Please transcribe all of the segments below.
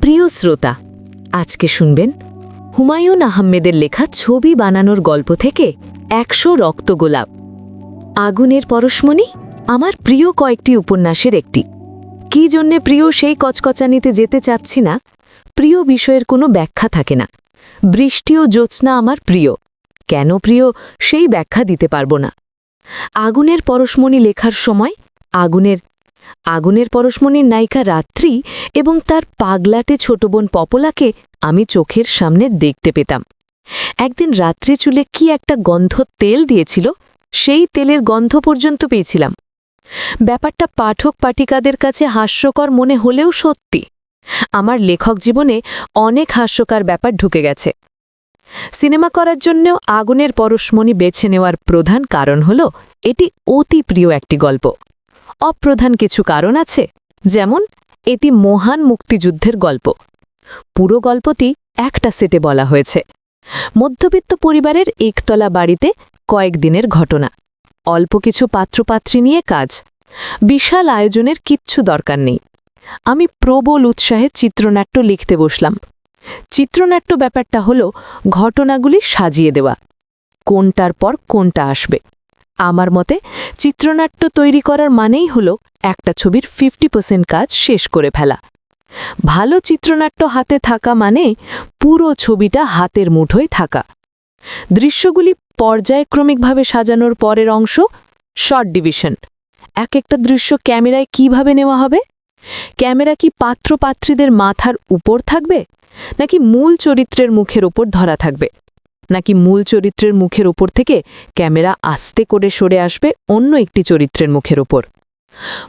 প্রিয় শ্রোতা, আজকে শুনবেন হুমায়ুন আহমেদের লেখা ছবি বানানোর গল্প থেকে একশো রক্তগোলাপ আগুনের পরশমণি, আমার প্রিয় কয়েকটি উপন্যাসের একটি। কি জন্যে প্রিয় সেই কচকচানিতে যেতে চাচ্ছি না? প্রিয় বিষয়ের কোনো ব্যাখ্যা থাকে না। বৃষ্টি ও জ্যোৎস্না আমার প্রিয়। কেন প্রিয় সেই ব্যাখ্যা দিতে পারব না। আগুনের পরশমণি লেখার সময় আগুনের আগুনের পরশমণির নায়িকা রাত্রি এবং তার পাগলাটে ছোট বোন পপলাকে আমি চোখের সামনে দেখতে পেতাম। একদিন রাত্রি চুলে কি একটা গন্ধ তেল দিয়েছিল, সেই তেলের গন্ধ পর্যন্ত পেয়েছিলাম। ব্যাপারটা পাঠক পাঠিকাদের কাছে হাস্যকর মনে হলেও সত্যি। আমার লেখক জীবনে অনেক হাস্যকর ব্যাপার ঢুকে গেছে। সিনেমা করার জন্যও আগুনের পরশমণি বেছে নেওয়ার প্রধান কারণ হল, এটি অতি প্রিয় একটি গল্প। অপ্রধান কিছু কারণ আছে, যেমন এটি মহান মুক্তিযুদ্ধের গল্প। পুরো গল্পটি একটা সেটে বলা হয়েছে। মধ্যবিত্ত পরিবারের একতলা বাড়িতে কয়েকদিনের ঘটনা। অল্প কিছু পাত্রপাত্রী নিয়ে কাজ। বিশাল আয়োজনের কিচ্ছু দরকার নেই। আমি প্রবল উৎসাহে চিত্রনাট্য লিখতে বসলাম। চিত্রনাট্য ব্যাপারটা হল ঘটনাগুলি সাজিয়ে দেওয়া। কোনটার পর কোনটা আসবে। আমার মতে, চিত্রনাট্য তৈরি করার মানেই হল একটা ছবির ফিফটি কাজ শেষ করে ফেলা। ভালো চিত্রনাট্য হাতে থাকা মানে পুরো ছবিটা হাতের মুঠোয় থাকা। দৃশ্যগুলি পর্যায়ক্রমিকভাবে সাজানোর পরের অংশ শর্ট ডিভিশন এক একটা দৃশ্য ক্যামেরায় কীভাবে নেওয়া হবে? ক্যামেরা কি পাত্রপাত্রীদের মাথার উপর থাকবে, নাকি মূল চরিত্রের মুখের ওপর ধরা থাকবে? নাকি মূল চরিত্রের মুখের ওপর থেকে ক্যামেরা আস্তে করে সরে আসবে অন্য একটি চরিত্রের মুখের ওপর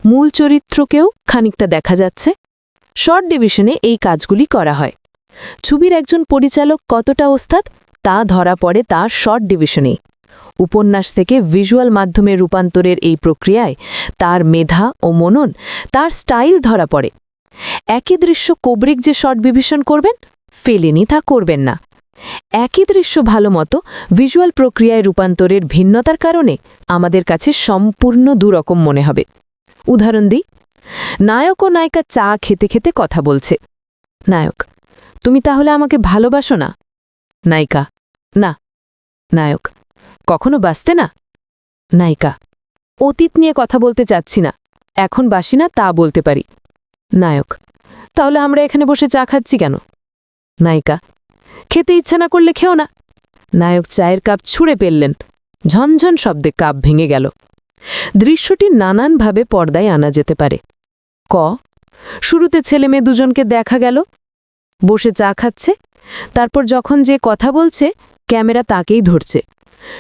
মূল চরিত্রকেও খানিকটা দেখা যাচ্ছে। শর্ট ডিভিশনে এই কাজগুলি করা হয়। ছবির একজন পরিচালক কতটা ওস্তাদ, তা ধরা পড়ে তার শর্ট ডিভিশনেই। উপন্যাস থেকে ভিজুয়াল মাধ্যমে রূপান্তরের এই প্রক্রিয়ায় তার মেধা ও মনন, তার স্টাইল ধরা পড়ে। একই দৃশ্য কোবরিক যে শর্ট ডিভিশন করবেন, ফেলেনি তা করবেন না। একই দৃশ্য ভালো মতো ভিজুয়াল প্রক্রিয়ায় রূপান্তরের ভিন্নতার কারণে আমাদের কাছে সম্পূর্ণ দুরকম মনে হবে। উদাহরণ দিই, নায়ক ও নায়িকা চা খেতে খেতে কথা বলছে। নায়ক, তুমি তাহলে আমাকে ভালোবাসো না? নায়িকা, না। নায়ক, কখনো বাসতে না? নায়িকা, অতীত নিয়ে কথা বলতে চাচ্ছি না। এখন বাসি না, তা বলতে পারি। নায়ক, তাহলে আমরা এখানে বসে চা খাচ্ছি কেন? নায়িকা খেতে ইচ্ছে না করলে খেও না। নায়ক চায়ের কাপ ছুঁড়ে ফেললেন ঝনঝন শব্দে কাপ ভেঙে গেল। দৃশ্যটি নানানভাবে পর্দায় আনা যেতে পারে। ক, শুরুতে ছেলে মেয়ে দুজনকে দেখা গেল। বসে চা খাচ্ছে। তারপর যখন যে কথা বলছে, ক্যামেরা তাকেই ধরছে।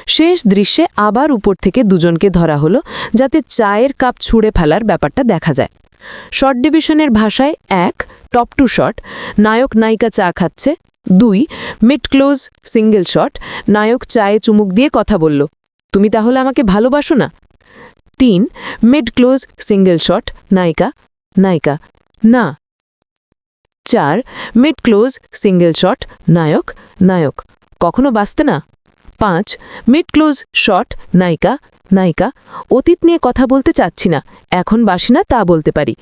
শেষ দৃশ্যে আবার উপর থেকে দুজনকে ধরা হলো, যাতে চায়ের কাপ ছুঁড়ে ফেলার ব্যাপারটা দেখা যায়। শর্ট ডিভিশনের ভাষায় এক, টপ টু শট নায়ক নায়িকা চা খাচ্ছে দুই মিড ক্লোজ সিঙ্গেল শট নায়ক চায়ে চুমুক দিয়ে কথা বলল, তুমি তাহলে আমাকে ভালোবাসো না? তিন মিড ক্লোজ সিঙ্গেল শট নায়িকা নায়িকা, না। চার মিড ক্লোজ সিঙ্গেল শট নায়ক নায়ক, কখনো বাঁচতে না? পাঁচ মিড ক্লোজ শট নায়িকা নায়িকা, অতীত নিয়ে কথা বলতে চাচ্ছি না। এখন বাসি না, তা বলতে পারি।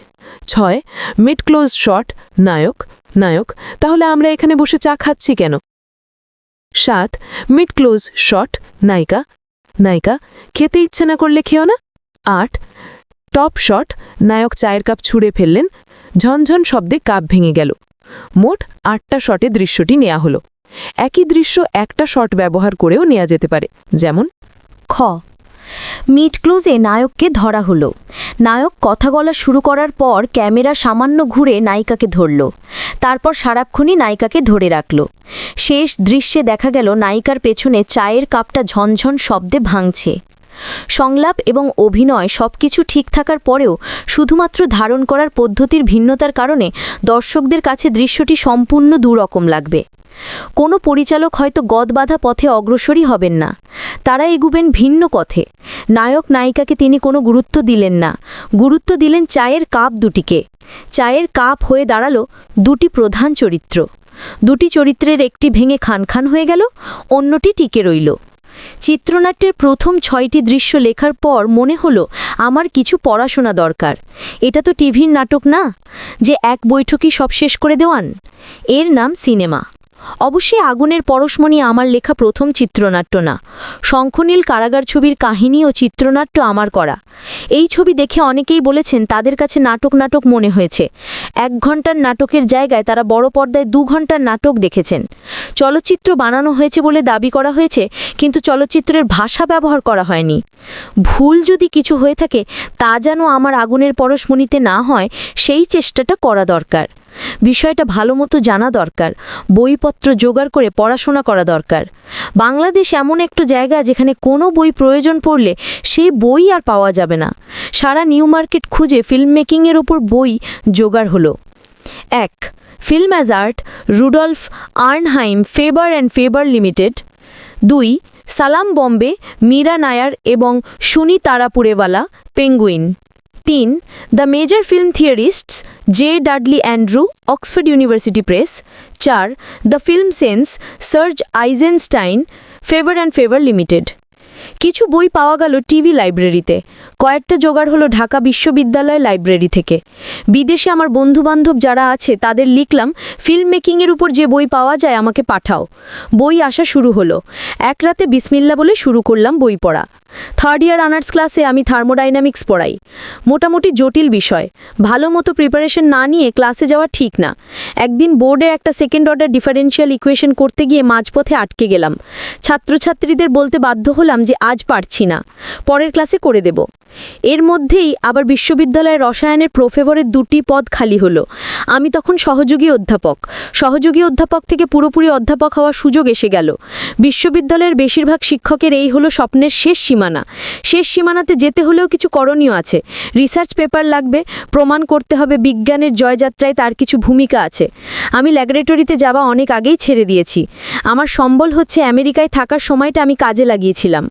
ছয় মিড ক্লোজ শট নায়ক নায়ক, তাহলে আমরা এখানে বসে চা খাচ্ছি কেন? সাত মিড ক্লোজ শট নায়িকা নায়িকা, খেতে ইচ্ছে না করলে খেও না? আট টপ শট নায়ক চায়ের কাপ ছুঁড়ে ফেললেন, ঝনঝন শব্দে কাপ ভেঙে গেল। মোট আটটা শটে দৃশ্যটি নেওয়া হলো। একই দৃশ্য একটা শট ব্যবহার করেও নেওয়া যেতে পারে, যেমন, খ মিড ক্লোজে নায়ককে ধরা হলো। নায়ক কথা বলা শুরু করার পর ক্যামেরা সামান্য ঘুরে নায়িকাকে ধরল। তারপর সারাক্ষণই নায়িকাকে ধরে রাখল। শেষ দৃশ্যে দেখা গেল নায়িকার পেছনে চায়ের কাপটা ঝনঝন শব্দে ভাঙছে। সংলাপ এবং অভিনয় সব কিছু ঠিক থাকার পরেও শুধুমাত্র ধারণ করার পদ্ধতির ভিন্নতার কারণে দর্শকদের কাছে দৃশ্যটি সম্পূর্ণ দুরকম লাগবে। কোনো পরিচালক হয়তো গদবাধা পথে অগ্রসরই হবেন না। তারা এগুবেন ভিন্ন পথে। নায়ক নায়িকাকে তিনি কোনো গুরুত্ব দিলেন না। গুরুত্ব দিলেন চায়ের কাপ দুটিকে। চায়ের কাপ হয়ে দাঁড়াল দুটি প্রধান চরিত্র। দুটি চরিত্রের একটি ভেঙে খান খান হয়ে গেল, অন্যটি টিকে রইল। চিত্রনাট্যের প্রথম ছয়টি দৃশ্য লেখার পর মনে হলো, আমার কিছু পড়াশোনা দরকার। এটা তো টিভির নাটক না? যে এক বৈঠকই সব শেষ করে দেওয়ান? এর নাম সিনেমা। অবশ্যই আগুনের পরশমণি আমার লেখা প্রথম চিত্রনাট্য না। শঙ্খনীল কারাগার ছবির কাহিনী ও চিত্রনাট্য আমার করা। এই ছবি দেখে অনেকেই বলেছেন তাদের কাছে নাটক নাটক মনে হয়েছে। এক ঘণ্টার নাটকের জায়গায় তারা বড় পর্দায় দু ঘণ্টার নাটক দেখেছেন। চলচ্চিত্র বানানো হয়েছে বলে দাবি করা হয়েছে, কিন্তু চলচ্চিত্রের ভাষা ব্যবহার করা হয়নি। ভুল যদি কিছু হয়ে থাকে, তা যেন আমার আগুনের পরশমণিতে না হয়, সেই চেষ্টাটা করা দরকার। বিষয়টা ভালো মতো জানা দরকার, বইপত্র জোগাড় করে পড়াশোনা করা দরকার। বাংলাদেশ এমন একটু জায়গা যেখানে কোনো বই প্রয়োজন পড়লে সেই বই আর পাওয়া যাবে না। সারা নিউ মার্কেট খুঁজে ফিল্ম মেকিংয়ের ওপর বই জোগাড় হলো। এক, film as art, Rudolf Arnheim, Faber and Faber limited. দুই, সালাম বম্বে, মীরা নায়ার এবং Sooni Taraporevala Penguin. তিন the major film theorists J Dudley Andrew Oxford University Press চার the film sense Serge Eisenstein Faber and Faber limited কিছু বই পাওয়া গেল TV লাইব্রেরিতে। কয়েকটা জোগাড় হলো ঢাকা বিশ্ববিদ্যালয় লাইব্রেরি থেকে। বিদেশে আমার বন্ধুবান্ধব যারা আছে, তাদের লিখলাম, ফিল্ম মেকিংয়ের উপর যে বই পাওয়া যায় আমাকে পাঠাও। বই আসা শুরু হলো। এক রাতে বিসমিল্লা বলে শুরু করলাম বই পড়া। থার্ড ইয়ার অনার্স ক্লাসে আমি থার্মোডাইনামিক্স পড়াই। মোটামুটি জটিল বিষয়। ভালো মতো প্রিপারেশন না নিয়ে ক্লাসে যাওয়া ঠিক না। একদিন বোর্ডে একটা সেকেন্ড অর্ডার ডিফারেন্সিয়াল ইকুয়েশন করতে গিয়ে মাঝপথে আটকে গেলাম। ছাত্রছাত্রীদের বলতে বাধ্য হলাম যে আজ পারছি না। পরের ক্লাসে করে দেব। এর মধ্যেই আবার বিশ্ববিদ্যালয়ের রসায়নের প্রোফেভরের দুটি পদ খালি হলো। আমি তখন সহযোগী অধ্যাপক। সহযোগী অধ্যাপক থেকে পুরোপুরি অধ্যাপক হওয়ার সুযোগ এসে গেল। বিশ্ববিদ্যালয়ের বেশিরভাগ শিক্ষকের এই হলো স্বপ্নের শেষ সীমানা। শেষ সীমানাতে যেতে হলেও কিছু করণীয় আছে। রিসার্চ পেপার লাগবে, প্রমাণ করতে হবে বিজ্ঞানের জয়যাত্রায় তার কিছু ভূমিকা আছে। আমি ল্যাবরেটরিতে যাওয়া অনেক আগেই ছেড়ে দিয়েছি। আমার সম্বল হচ্ছে আমেরিকায় থাকার সময়টা আমি কাজে লাগিয়েছিলাম।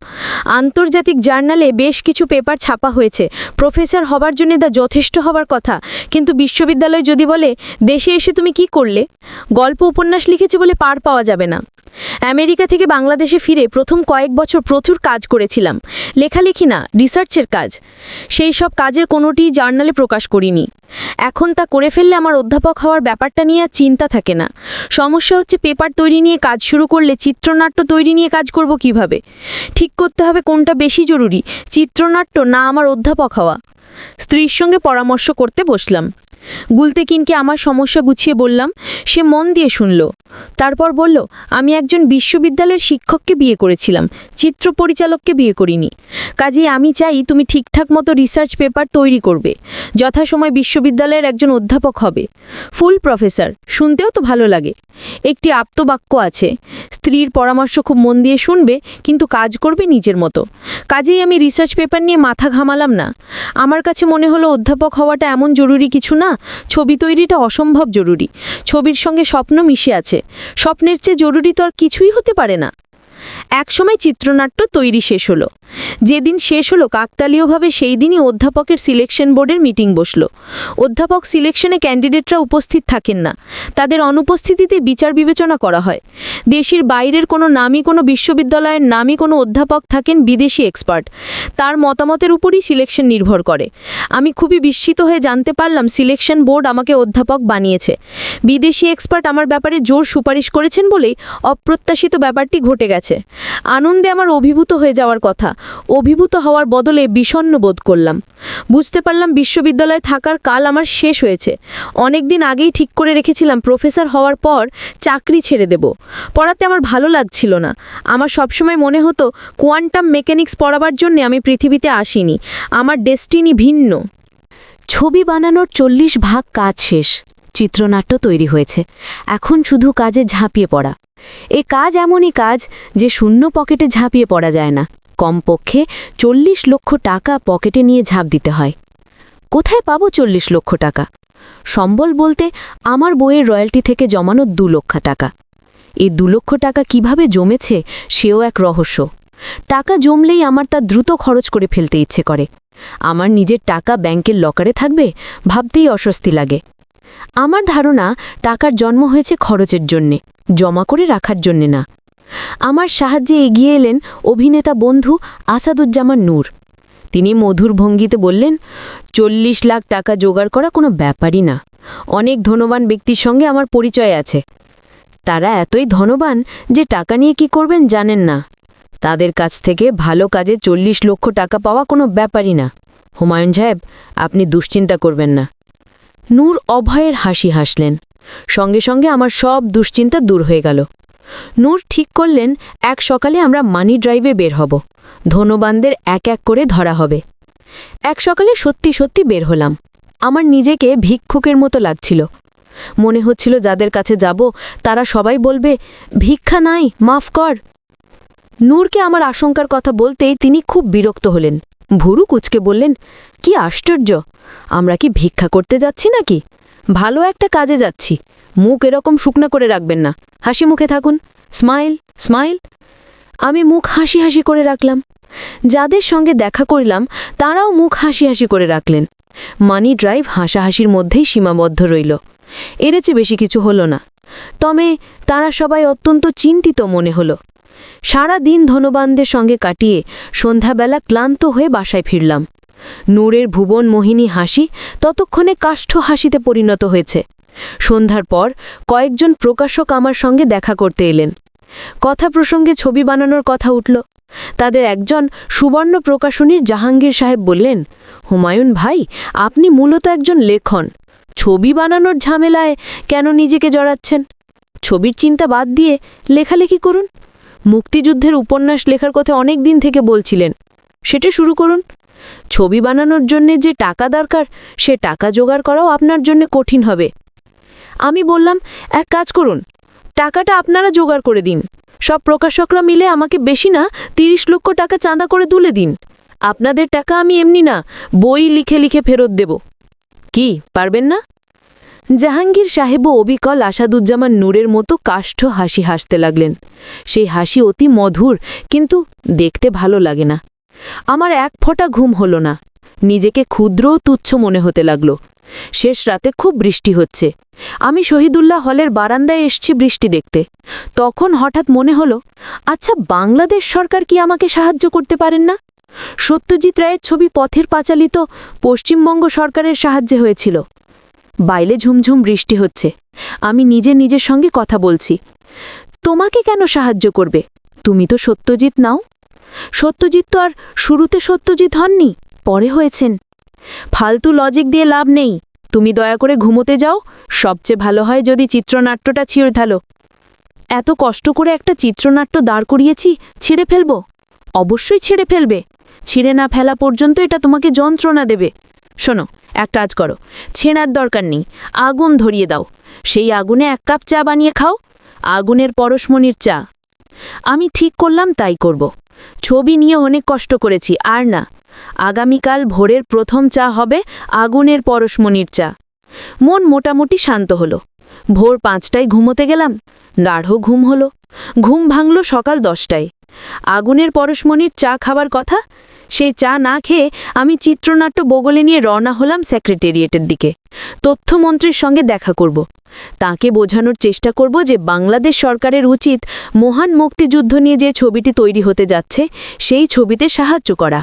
আন্তর্জাতিক জার্নালে বেশ কিছু পেপার ছাপা হয়েছে। প্রফেসর হবার জন্য তা যথেষ্ট হবার কথা। কিন্তু বিশ্ববিদ্যালয় যদি বলে, দেশে এসে তুমি কি করলে? গল্প উপন্যাস লিখেছে বলে পার পাওয়া যাবে না। আমেরিকা থেকে বাংলাদেশে ফিরে প্রথম কয়েক বছর প্রচুর কাজ করেছিলাম। লেখালেখি না রিসার্চের কাজ। সেই সব কাজের কোনোটিই জার্নালে প্রকাশ করিনি। এখন তা করে ফেললে আমার অধ্যাপক হওয়ার ব্যাপারটা নিয়ে আর চিন্তা থাকে না। সমস্যা হচ্ছে পেপার তৈরি নিয়ে কাজ শুরু করলে চিত্রনাট্য তৈরি নিয়ে কাজ করব কীভাবে? ঠিক করতে হবে কোনটা বেশি জরুরি, চিত্রনাট্য না আমার অধ্যাপক হওয়া। স্ত্রীর সঙ্গে পরামর্শ করতে বসলাম। গুলতেকিনকে আমার সমস্যা গুছিয়ে বললাম, সে মন দিয়ে শুনল। তারপর বলল, আমি একজন বিশ্ববিদ্যালয়ের শিক্ষককে বিয়ে করেছিলাম, চিত্র পরিচালককে বিয়ে করিনি। কাজেই আমি চাই তুমি ঠিকঠাক মতো রিসার্চ পেপার তৈরি করবে, যথাসময় বিশ্ববিদ্যালয়ের একজন অধ্যাপক হবে। ফুল প্রফেসর, শুনতেও তো ভালো লাগে। একটি আপ্তবাক্য আছে, স্ত্রীর পরামর্শ খুব মন দিয়ে শুনবে, কিন্তু কাজ করবে নিজের মতো। কাজেই আমি রিসার্চ পেপার নিয়ে মাথা ঘামালাম না। আমার কাছে মনে হলো অধ্যাপক হওয়াটা এমন জরুরি কিছু না ছবি তৈরিটা অসম্ভব জরুরি। ছবির সঙ্গে স্বপ্ন মিশে আছে। স্বপ্নের চেয়ে জরুরি তো আর কিছুই হতে পারে না। একসময় চিত্রনাট্য তৈরি শেষ হলো। যেদিন শেষ হলো, কাকতালীয়ভাবে সেই দিনই অধ্যাপকের সিলেকশন বোর্ডের মিটিং বসল। অধ্যাপক সিলেকশনে ক্যান্ডিডেটরা উপস্থিত থাকেন না। তাদের অনুপস্থিতিতে বিচার বিবেচনা করা হয়। দেশের বাইরের কোনো নামী কোনো বিশ্ববিদ্যালয়ের নামী কোনো অধ্যাপক থাকেন বিদেশি এক্সপার্ট। তার মতামতের উপরই সিলেকশন নির্ভর করে। আমি খুবই বিস্মিত হয়ে জানতে পারলাম, সিলেকশন বোর্ড আমাকে অধ্যাপক বানিয়েছে। বিদেশি এক্সপার্ট আমার ব্যাপারে জোর সুপারিশ করেছেন বলেই অপ্রত্যাশিত ব্যাপারটি ঘটে গেছে। আনন্দে আমার অভিভূত হয়ে যাওয়ার কথা। অভিভূত হওয়ার বদলে বিষণ্ণ বোধ করলাম। বুঝতে পারলাম বিশ্ববিদ্যালয়ে থাকার কাল আমার শেষ হয়েছে। অনেক দিন আগেই ঠিক করে রেখেছিলাম প্রফেসর হওয়ার পর চাকরি ছেড়ে দেব। পড়াতে আমার ভালো লাগছিল না। আমার সবসময় মনে হতো, কোয়ান্টাম মেকানিক্স পড়াবার জন্য আমি পৃথিবীতে আসিনি। আমার ডেস্টিনি ভিন্ন। ছবি বানানোর চল্লিশ ভাগ কাজ শেষ। চিত্রনাট্য তৈরি হয়েছে। এখন শুধু কাজে ঝাঁপিয়ে পড়া। এ কাজ এমনই কাজ যে শূন্য পকেটে ঝাঁপিয়ে পড়া যায় না। কমপক্ষে চল্লিশ লক্ষ টাকা পকেটে নিয়ে ঝাঁপ দিতে হয়। কোথায় পাবো চল্লিশ লক্ষ টাকা? সম্বল বলতে আমার বইয়ের রয়্যালটি থেকে জমানো দু লক্ষ টাকা। এই দু লক্ষ টাকা কীভাবে জমেছে সেও এক রহস্য। টাকা জমলেই আমার তা দ্রুত খরচ করে ফেলতে ইচ্ছে করে। আমার নিজের টাকা ব্যাংকের লকারে থাকবে, ভাবতেই অস্বস্তি লাগে। আমার ধারণা টাকার জন্ম হয়েছে খরচের জন্যে, জমা করে রাখার জন্যে না। আমার সাহায্যে এগিয়ে এলেন অভিনেতা বন্ধু আসাদুজ্জামান নূর। তিনি মধুর ভঙ্গিতে বললেন, চল্লিশ লাখ টাকা জোগাড় করা কোনো ব্যাপারই না। অনেক ধনবান ব্যক্তির সঙ্গে আমার পরিচয় আছে। তারা এতই ধনবান যে টাকা নিয়ে কি করবেন জানেন না। তাদের কাছ থেকে ভালো কাজে চল্লিশ লক্ষ টাকা পাওয়া কোনো ব্যাপারই না। হুমায়ুন সাহেব, আপনি দুশ্চিন্তা করবেন না। নূর অভয়ের হাসি হাসলেন। সঙ্গে সঙ্গে আমার সব দুশ্চিন্তা দূর হয়ে গেল। নূর ঠিক করলেন, এক সকালে আমরা মানি ড্রাইভে বের হব। ধনবানদের এক এক করে ধরা হবে। এক সকালে সত্যি সত্যি বের হলাম। আমার নিজেকে ভিক্ষুকের মতো লাগছিল। মনে হচ্ছিল যাদের কাছে যাব, তারা সবাই বলবে, ভিক্ষা নাই, মাফ কর। নূরকে আমার আশঙ্কার কথা বলতেই তিনি খুব বিরক্ত হলেন। ভুরু কুচকে বললেন, কি আশ্চর্য! আমরা কি ভিক্ষা করতে যাচ্ছি নাকি? ভালো একটা কাজে যাচ্ছি। মুখ এরকম শুকনা করে রাখবেন না। হাসি মুখে থাকুন। Smile smile. আমি মুখ হাসি হাসি করে রাখলাম। যাদের সঙ্গে দেখা করিলাম, তারাও মুখ হাসি হাসি করে রাখলেন। মানি ড্রাইভ হাসাহাসির মধ্যেই সীমাবদ্ধ রইল। এর চেয়ে বেশি কিছু হলো না। তবে তারা সবাই অত্যন্ত চিন্তিত মনে হলো। সারা দিন ধনবানদের সঙ্গে কাটিয়ে সন্ধ্যাবেলা ক্লান্ত হয়ে বাসায় ফিরলাম। নূরের ভুবন মোহিনী হাসি ততক্ষণে কাষ্ঠ হাসিতে পরিণত হয়েছে। সন্ধ্যার পর কয়েকজন প্রকাশক আমার সঙ্গে দেখা করতে এলেন। কথা প্রসঙ্গে ছবি বানানোর কথা উঠল। তাদের একজন সুবর্ণ প্রকাশনীর জাহাঙ্গীর সাহেব বললেন, হুমায়ুন ভাই, আপনি মূলত একজন লেখন। ছবি বানানোর ঝামেলায় কেন নিজেকে জড়াচ্ছেন? ছবির চিন্তা বাদ দিয়ে লেখালেখি করুন। মুক্তিযুদ্ধের উপন্যাস লেখার কথা অনেক দিন থেকে বলছিলেন। সেটা শুরু করুন। ছবি বানানোর জন্যে যে টাকা দরকার, সে টাকা জোগাড় করাও আপনার জন্য কঠিন হবে। আমি বললাম, এক কাজ করুন। টাকাটা আপনারা জোগাড় করে দিন। সব প্রকাশকরা মিলে আমাকে বেশি না, তিরিশ লক্ষ টাকা চাঁদা করে তুলে দিন। আপনাদের টাকা আমি এমনি না, বই লিখে লিখে ফেরত দেব। কি, পারবেন না? জাহাঙ্গীর সাহেবও অবিকল আসাদুজ্জামান নূরের মতো কাষ্ঠ হাসি হাসতে লাগলেন। সেই হাসি অতি মধুর, কিন্তু দেখতে ভালো লাগে না। আমার এক ফোঁটা ঘুম হলো না। নিজেকে ক্ষুদ্র তুচ্ছ মনে হতে লাগল। শেষ রাতে খুব বৃষ্টি হচ্ছে। আমি শহীদুল্লাহ হলের বারান্দায় এসছি বৃষ্টি দেখতে। তখন হঠাৎ মনে হলো আচ্ছা বাংলাদেশ সরকার কি আমাকে সাহায্য করতে পারেন না? সত্যজিৎ রায়ের ছবি পথের পাঁচালিত পশ্চিমবঙ্গ সরকারের সাহায্যে হয়েছিল। বাইরে ঝুমঝুম বৃষ্টি হচ্ছে। আমি নিজে নিজের সঙ্গে কথা বলছি। তোমাকে কেন সাহায্য করবে? তুমি তো সত্যজিৎ নাও। সত্যজিৎ তো আর শুরুতে সত্যজিৎ হননি, পরে হয়েছেন। ফালতু লজিক দিয়ে লাভ নেই। তুমি দয়া করে ঘুমোতে যাও। সবচেয়ে ভালো হয় যদি চিত্রনাট্যটা ছিঁড়ে থালো এত কষ্ট করে একটা চিত্রনাট্য দাঁড় করিয়েছি, ছিঁড়ে ফেলব? অবশ্যই ছিঁড়ে ফেলবে। ছিঁড়ে না ফেলা পর্যন্ত এটা তোমাকে যন্ত্রণা দেবে। শোনো, এক কাজ করো, ছেঁড়ার দরকার নেই, আগুন ধরিয়ে দাও। সেই আগুনে এক কাপ চা বানিয়ে খাও, আগুনের পরশমণির চা। আমি ঠিক করলাম তাই করব। ছবি নিয়ে অনেক কষ্ট করেছি, আর না, আগামীকাল ভোরের প্রথম চা হবে আগুনের পরশমণির চা। মন মোটামুটি শান্ত হলো। ভোর পাঁচটায় ঘুমোতে গেলাম, গাঢ় ঘুম হলো। ঘুম ভাঙল সকাল দশটায়। আগুনের পরশমণির চা খাবার কথা সেই চা না খেয়ে আমি চিত্রনাট্য বগলে নিয়ে রওনা হলাম সেক্রেটেরিয়েটের দিকে। তথ্যমন্ত্রীর সঙ্গে দেখা করব। তাকে বোঝানোর চেষ্টা করব যে বাংলাদেশ সরকারের উচিত মহান মুক্তিযুদ্ধ নিয়ে যে ছবিটি তৈরি হতে যাচ্ছে, সেই ছবিতে সাহায্য করা।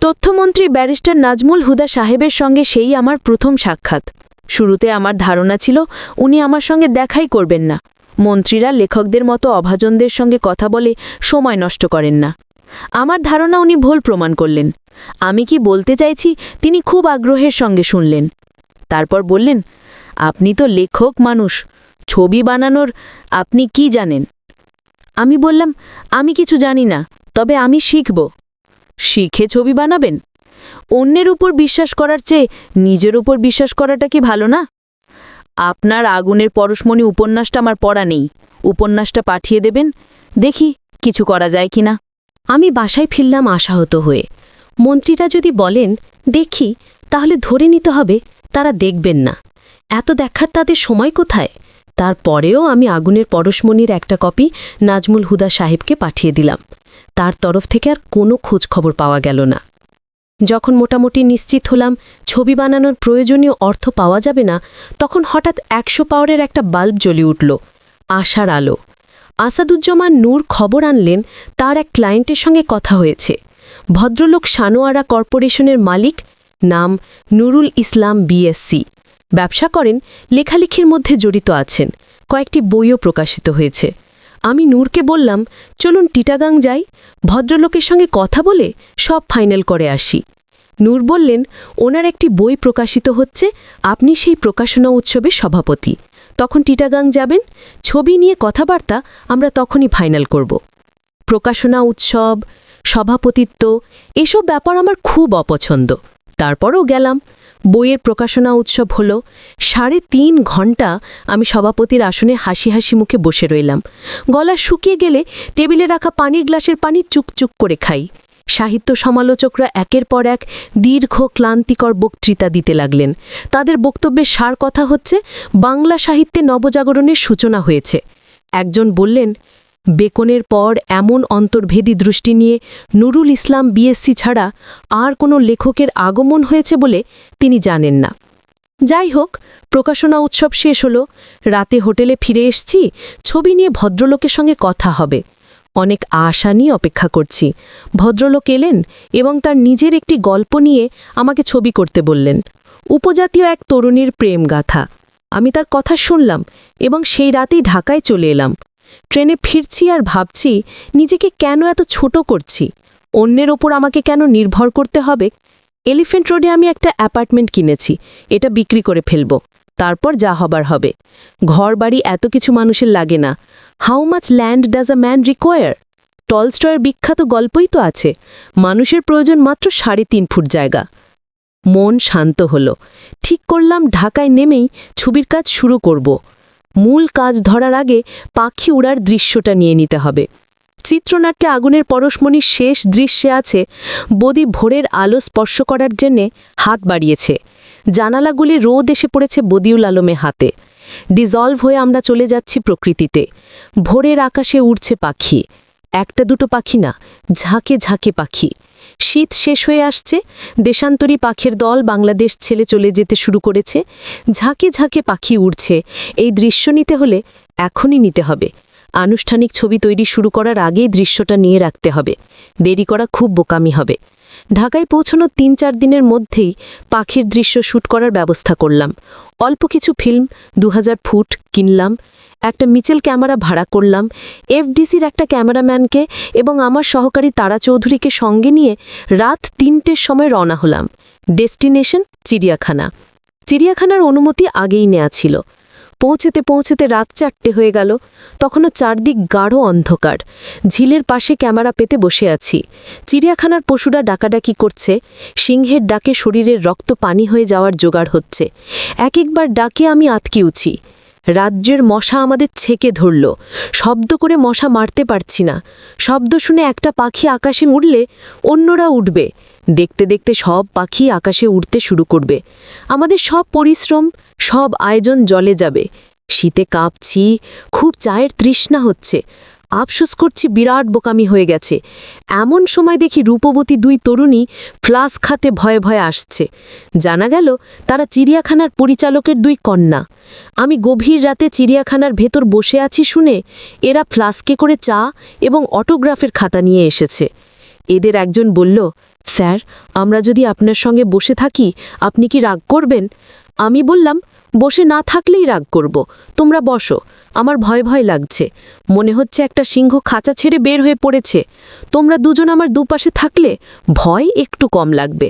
তথ্যমন্ত্রী ব্যারিস্টার নাজমুল হুদা সাহেবের সঙ্গে সেই আমার প্রথম সাক্ষাৎ। শুরুতে আমার ধারণা ছিল, উনি আমার সঙ্গে দেখাই করবেন না। মন্ত্রীরা লেখকদের মতো অভাজনদের সঙ্গে কথা বলে সময় নষ্ট করেন না। আমার ধারণা উনি ভুল প্রমাণ করলেন। আমি কি বলতে চাইছি তিনি খুব আগ্রহের সঙ্গে শুনলেন। তারপর বললেন, আপনি তো লেখক মানুষ, ছবি বানানোর আপনি কি জানেন? আমি বললাম, আমি কিছু জানি না, তবে আমি শিখব। শিখে ছবি বানাবেন? অন্যের উপর বিশ্বাস করার চেয়ে নিজের উপর বিশ্বাস করাটা কি ভালো না? আপনার আগুনের পরশমণি উপন্যাসটা আমার পড়া নেই। উপন্যাসটা পাঠিয়ে দেবেন, দেখি কিছু করা যায় কিনা। আমি বাসায় ফিরলাম আশাহত হয়ে। মন্ত্রীরা যদি বলেন, দেখি, তাহলে ধরে নিতে হবে, তারা দেখবেন না। এত দেখার তাদের সময় কোথায়? তারপরেও আমি আগুনের পরশমণির একটা কপি নাজমুল হুদা সাহেবকে পাঠিয়ে দিলাম। তার তরফ থেকে আর কোনো খোঁজ খবর পাওয়া গেল না। যখন মোটামুটি নিশ্চিত হলাম ছবি বানানোর প্রয়োজনীয় অর্থ পাওয়া যাবে না, তখন হঠাৎ একশো পাওয়ারের একটা বাল্ব জ্বলে উঠল। আশার আলো। আসাদুজ্জামান নূর খবর আনলেন, তার এক ক্লায়েন্টের সঙ্গে কথা হয়েছে। ভদ্রলোক সানোয়ারা কর্পোরেশনের মালিক, নাম নুরুল ইসলাম বিএসসি। ব্যবসা করেন, লেখালেখির মধ্যে জড়িত আছেন। কয়েকটি বইও প্রকাশিত হয়েছে। আমি নূরকে বললাম, চলুন টিটাগাং যাই, ভদ্রলোকের সঙ্গে কথা বলে সব ফাইনাল করে আসি। নূর বললেন, ওনার একটি বই প্রকাশিত হচ্ছে, আপনি সেই প্রকাশনা উৎসবের সভাপতি। তখন টিটাগাং যাবেন, ছবি নিয়ে কথাবার্তা আমরা তখনই ফাইনাল করব। প্রকাশনা উৎসব, সভাপতিত্ব, এসব ব্যাপার আমার খুব অপছন্দ। তারপরও গেলাম। বইয়ের প্রকাশনা উৎসব হলো। সাড়ে তিন ঘণ্টা আমি সভাপতির আসনে হাসি হাসি মুখে বসে রইলাম। গলা শুকিয়ে গেলে টেবিলে রাখা পানির গ্লাসের পানি চুকচুক করে খাই। সাহিত্য সমালোচকরা একের পর এক দীর্ঘ ক্লান্তিকর বক্তৃতা দিতে লাগলেন। তাদের বক্তব্যের সার কথা হচ্ছে, বাংলা সাহিত্যে নবজাগরণের সূচনা হয়েছে। একজন বললেন, বেকনের পর এমন অন্তর্ভেদী দৃষ্টি নিয়ে নুরুল ইসলাম বিএসসি ছাড়া আর কোনো লেখকের আগমন হয়েছে বলে তিনি জানেন না। যাই হোক, প্রকাশনা উৎসব শেষ হলো, রাতে হোটেলে ফিরে এসছি, ছবি নিয়ে ভদ্রলোকের সঙ্গে কথা হবে। অনেক আশা নিয়ে অপেক্ষা করছি। ভদ্রলোক এলেন এবং তার নিজের একটি গল্প নিয়ে আমাকে ছবি করতে বললেন। উপজাতীয় এক তরুণীর প্রেম গাথা। আমি তার কথা শুনলাম এবং সেই রাতেই ঢাকায় চলে এলাম। ট্রেনে ফিরছি আর ভাবছি, নিজেকে কেন এত ছোট করছি? অন্যের ওপর আমাকে কেন নির্ভর করতে হবে? এলিফেন্ট রোডে আমি একটা অ্যাপার্টমেন্ট কিনেছি। এটা বিক্রি করে ফেলব। তারপর যা হবার হবে। ঘর বাড়ি এত কিছু মানুষের লাগে না। How much land does a man require টলস্টয়ের বিখ্যাত গল্পই তো আছে। মানুষের প্রয়োজন মাত্র সাড়ে তিন ফুট জায়গা। মন শান্ত হল। ঠিক করলাম, ঢাকায় নেমেই ছবির কাজ শুরু করব। মূল কাজ ধরার আগে পাখি উড়ার দৃশ্যটা নিয়ে নিতে হবে। চিত্রনাট্যে আগুনের পরশমণির শেষ দৃশ্যে আছে বদি ভোরের আলো স্পর্শ করার জন্যে হাত বাড়িয়েছে। জানালাগুলি রোদ এসে পড়েছে বদিউল আলমে হাতে। ডিজলভ হয়ে আমরা চলে যাচ্ছি প্রকৃতিতে। ভোরের আকাশে উড়ছে পাখি। একটা দুটো পাখি না, ঝাঁকে ঝাঁকে পাখি। শীত শেষ হয়ে আসছে, দেশান্তরী পাখির দল বাংলাদেশ ছেলে চলে যেতে শুরু করেছে। ঝাঁকে ঝাঁকে পাখি উড়ছে। এই দৃশ্য নিতে হলে এখনই নিতে হবে। আনুষ্ঠানিক ছবি তৈরি শুরু করার আগেই দৃশ্যটা নিয়ে রাখতে হবে। দেরি করা খুব বোকামি হবে। ঢাকায় পৌঁছানোর তিন চার দিনের মধ্যেই পাখির দৃশ্য শ্যুট করার ব্যবস্থা করলাম। অল্প কিছু ফিল্ম দু হাজার ফুট, কিনলাম, একটা মিচেল ক্যামেরা ভাড়া করলাম, এফডিসির একটা ক্যামেরাম্যানকে এবং আমার সহকারী তারা চৌধুরীকে সঙ্গে নিয়ে রাত তিনটের সময় রওনা হলাম। ডেস্টিনেশন চিড়িয়াখানা। চিড়িয়াখানার অনুমতি আগেই নেওয়া ছিল। পৌঁছেতে পৌঁছেতে রাত চারটে হয়ে গেল। তখনও চারদিক গাঢ় অন্ধকার। ঝিলের পাশে ক্যামেরা পেতে বসে আছি। চিড়িয়াখানার পশুরা ডাকাডাকি করছে। সিংহের ডাকে শরীরের রক্ত পানি হয়ে যাওয়ার জোগাড় হচ্ছে। এক একবার ডাকে আমি আতকিউছি। রাজ্যের মশা আমাদের ছেকে ধরল। শব্দ করে মশা মারতে পারছি না। শব্দ শুনে একটা পাখি আকাশে উড়লে অন্যরা উঠবে দেখতে দেখতে সব পাখি আকাশে উড়তে শুরু করবে। আমাদের সব পরিশ্রম, সব আয়োজন জলে যাবে। শীতে কাঁপছি, খুব চায়ের তৃষ্ণা হচ্ছে। আফসোস করছি বিরাট বোকামি হয়ে গেছে। এমন সময় দেখি রূপবতী দুই তরুণী ফ্লাস খাতে ভয়ে ভয়ে আসছে। জানা গেল, তারা চিড়িয়াখানার পরিচালকের দুই কন্যা। আমি গভীর রাতে চিড়িয়াখানার ভেতর বসে আছি শুনে এরা ফ্লাস্কে করে চা এবং অটোগ্রাফের খাতা নিয়ে এসেছে। এদের একজন বলল, স্যার, আমরা যদি আপনার সঙ্গে বসে থাকি, আপনি কি রাগ করবেন? আমি বললাম, বসে না থাকলেই রাগ করব। তোমরা বসো, আমার ভয় ভয় লাগছে। মনে হচ্ছে একটা সিংহ খাঁচা ছেড়ে বের হয়ে পড়েছে। তোমরা দুজন আমার দুপাশে থাকলে ভয় একটু কম লাগবে।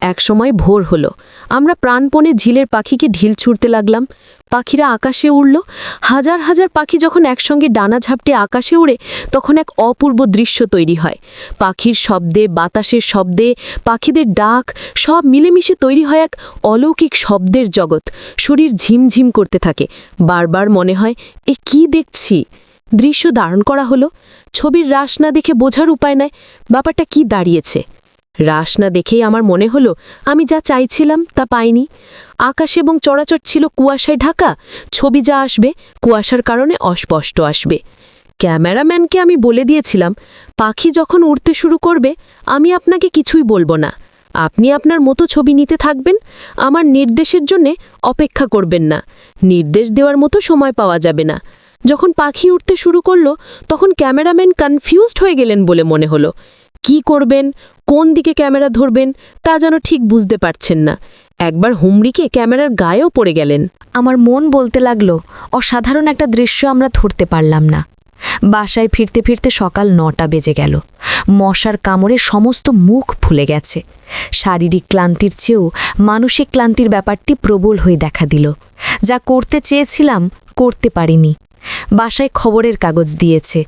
এক সময় ভোর হলো। আমরা প্রাণপণে ঝিলের পাখিকে ঢিল ছুঁড়তে লাগলাম। পাখিরা আকাশে উড়ল। হাজার হাজার পাখি যখন একসঙ্গে ডানা ঝাপটে আকাশে উড়ে, তখন এক অপূর্ব দৃশ্য তৈরি হয়। পাখির শব্দে, বাতাসের শব্দে, পাখিদের ডাক, সব মিলেমিশে তৈরি হয় এক অলৌকিক শব্দের জগৎ। শরীর ঝিমঝিম করতে থাকে। বারবার মনে হয়, এ কি দেখছি? দৃশ্য ধারণ করা হলো। ছবির রাস না দেখে বোঝার উপায় নাই। ব্যাপারটা কি দাঁড়িয়েছে? রাস না দেখেই আমার মনে হলো, আমি যা চাইছিলাম তা পাইনি। আকাশ এবং চড়াচড় ছিল কুয়াশায় ঢাকা, ছবি যা আসবে কুয়াশার কারণে অস্পষ্ট আসবে। ক্যামেরাম্যানকে আমি বলে দিয়েছিলাম, পাখি যখন উড়তে শুরু করবে, আমি আপনাকে কিছুই বলব না। আপনি আপনার মতো ছবি নিতে থাকবেন, আমার নির্দেশের জন্যে অপেক্ষা করবেন না। নির্দেশ দেওয়ার মতো সময় পাওয়া যাবে না। যখন পাখি উঠতে শুরু করল, তখন ক্যামেরাম্যান কনফিউজড হয়ে গেলেন বলে মনে হলো। কি করবেন? কোন দিকে ক্যামেরা ধরবেন? তা যেন ঠিক বুঝতে পারছেন না। একবার হুমড়িকে ক্যামেরার গায়েও পড়ে গেলেন। আমার মন বলতে লাগল, অসাধারণ একটা দৃশ্য আমরা ধরতে পারলাম না। বাসায় ফিরতে ফিরতে সকাল নটা বেজে গেল। মশার কামড়ে সমস্ত মুখ ফুলে গেছে। শারীরিক ক্লান্তির চেয়েও মানসিক ক্লান্তির ব্যাপারটি প্রবল হয়ে দেখা দিল। যা করতে চেয়েছিলাম, করতে পারিনি। বাসায় খবরের কাগজ দিয়েছে।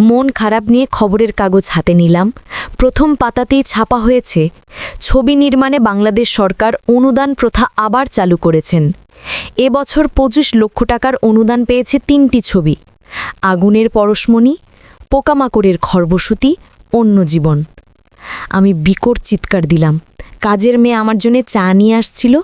মন খারাপ নিয়ে খবরের কাগজ হাতে নিলাম। প্রথম পাতাতেই ছাপা হয়েছে, ছবি নির্মাণে বাংলাদেশ সরকার অনুদান প্রথা আবার চালু করেছেন। এবছর পঁচিশ লক্ষ টাকার অনুদান পেয়েছে তিনটি ছবি, আগুনের পরশমণি, পোকামাকড়ের খর্বসূতি অন্য জীবন আমি বিকট চিৎকার দিলাম কাজের মেয়ে আমার জন্য চা নিয়ে আসছিল।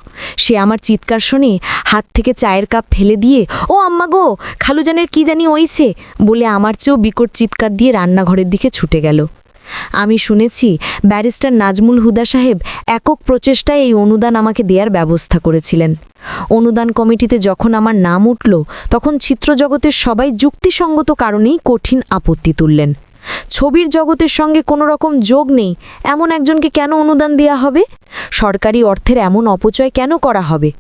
সে আমার চিৎকার শুনে হাত থেকে চায়ের কাপ ফেলে দিয়ে, ও আম্মা গো, খালুজানের কি জানি ওইছে বলে আমার চেয়েও বিকট চিৎকার দিয়ে রান্নাঘরের দিকে ছুটে গেল। আমি শুনেছি ব্যারিস্টার নাজমুল হুদা সাহেব একক প্রচেষ্টায় এই অনুদান আমাকে দেওয়ার ব্যবস্থা করেছিলেন। অনুদান কমিটিতে যখন আমার নাম উঠল, তখন চিত্রজগতের সবাই যুক্তিসঙ্গত কারণেই কঠিন আপত্তি তুললেন। ছবির জগতের সঙ্গে কোনো রকম যোগ নেই। এমন একজনকে কেন অনুদান দেয়া হবে? সরকারি অর্থের এমন অপচয় কেন করা হবে?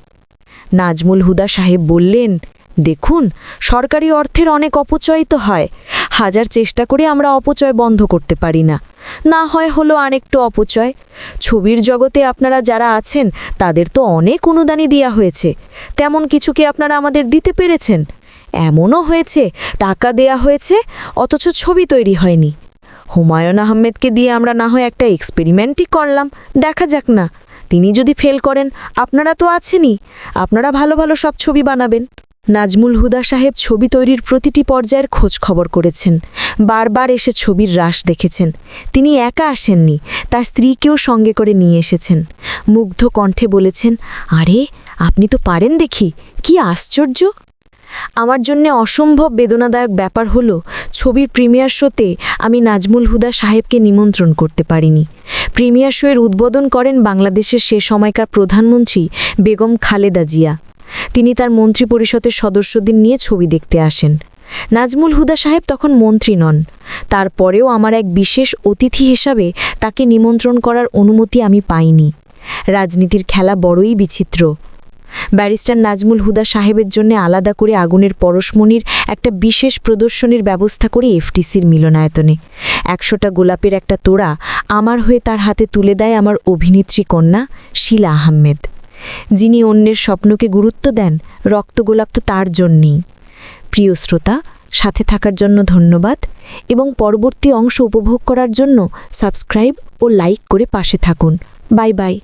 নাজমুল হুদা সাহেব বললেন, দেখুন, সরকারি অর্থের অনেক অপচয় তো হয়। হাজার চেষ্টা করে আমরা অপচয় বন্ধ করতে পারি না। না হয় হলো আরেকটু অপচয়। ছবির জগতে আপনারা যারা আছেন, তাদের তো অনেক অনুদানই দেওয়া হয়েছে। তেমন কিছু কি আপনারা আমাদের দিতে পেরেছেন? এমনও হয়েছে, টাকা দেয়া হয়েছে, অথচ ছবি তৈরি হয়নি। হুমায়ুন আহমেদকে দিয়ে আমরা না হয় একটা এক্সপেরিমেন্টই করলাম, দেখা যাক না। তিনি যদি ফেল করেন, আপনারা তো আছেনই, আপনারা ভালো ভালো সব ছবি বানাবেন। নাজমুল হুদা সাহেব ছবি তৈরির প্রতিটি পর্যায়ের খোঁজ খবর করেছেন, বারবার এসে ছবির রাশ দেখেছেন। তিনি একা আসেননি, তার স্ত্রীকেও সঙ্গে করে নিয়ে এসেছেন। মুগ্ধ কণ্ঠে বলেছেন, আরে, আপনি তো পারেন দেখি, কি আশ্চর্য! আমার জন্য অসম্ভব বেদনাদায়ক ব্যাপার হলো, ছবির প্রিমিয়ার শোতে আমি নাজমুল হুদা সাহেবকে নিমন্ত্রণ করতে পারিনি। প্রিমিয়ার শোয়ের উদ্বোধন করেন বাংলাদেশের সে সময়কার প্রধানমন্ত্রী বেগম খালেদা জিয়া। তিনি তার মন্ত্রী পরিষদের সদস্যদের নিয়ে ছবি দেখতে আসেন। নাজমুল হুদা সাহেব তখন মন্ত্রী নন। তারপরেও আমার এক বিশেষ অতিথি হিসাবে তাকে নিমন্ত্রণ করার অনুমতি আমি পাইনি। রাজনীতির খেলা বড়ই বিচিত্র। ব্যারিস্টার নাজমুল হুদা সাহেবের জন্য আলাদা করে আগুনের পরশমণির একটা বিশেষ প্রদর্শনীর ব্যবস্থা করে এফটিসির মিলনায়তনে। একশোটা গোলাপের একটা তোড়া আমার হয়ে তার হাতে তুলে দেয় আমার অভিনেত্রী কন্যা শিলা আহমেদ। যিনি অন্যের স্বপ্নকে গুরুত্ব দেন রক্তগোলাপ তো তার জন্যেই। প্রিয় শ্রোতা, সাথে থাকার জন্য ধন্যবাদ এবং পরবর্তী অংশ উপভোগ করার জন্য সাবস্ক্রাইব ও লাইক করে পাশে থাকুন। Bye bye.